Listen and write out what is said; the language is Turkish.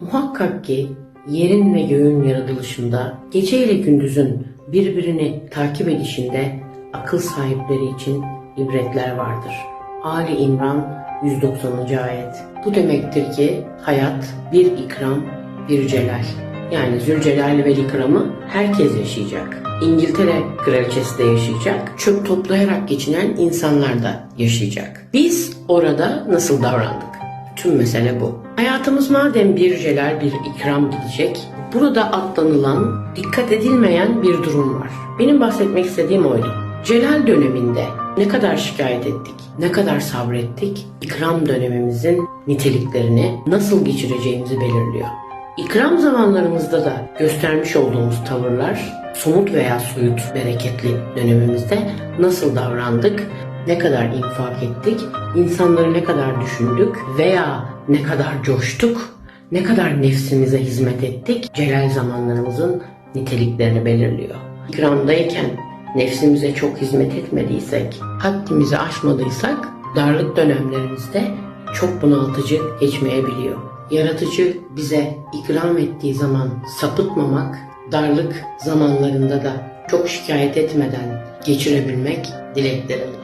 Muhakkak ki yerin ve göğün yaratılışında, gece ile gündüzün birbirini takip edişinde akıl sahipleri için ibretler vardır. Ali İmran 190. ayet. Bu demektir ki hayat bir ikram, bir celal. Yani Zülcelal ve ikramı herkes yaşayacak. İngiltere kraliçesi de yaşayacak. Çöp toplayarak geçinen insanlar da yaşayacak. Biz orada nasıl davrandık? Tüm mesele bu. Hayatımız madem bir celal bir ikram gidecek, burada atlanılan, dikkat edilmeyen bir durum var. Benim bahsetmek istediğim oydu. Celal döneminde ne kadar şikayet ettik, ne kadar sabrettik, ikram dönemimizin niteliklerini nasıl geçireceğimizi belirliyor. İkram zamanlarımızda da göstermiş olduğumuz tavırlar, somut veya soyut bereketli dönemimizde nasıl davrandık, ne kadar infak ettik, insanları ne kadar düşündük veya ne kadar coştuk, ne kadar nefsimize hizmet ettik, celal zamanlarımızın niteliklerini belirliyor. İkramdayken nefsimize çok hizmet etmediysek, haddimizi aşmadıysak, darlık dönemlerimizde çok bunaltıcı geçmeyebiliyor. Yaratıcı bize ikram ettiği zaman sapıtmamak, darlık zamanlarında da çok şikayet etmeden geçirebilmek dileklerimle.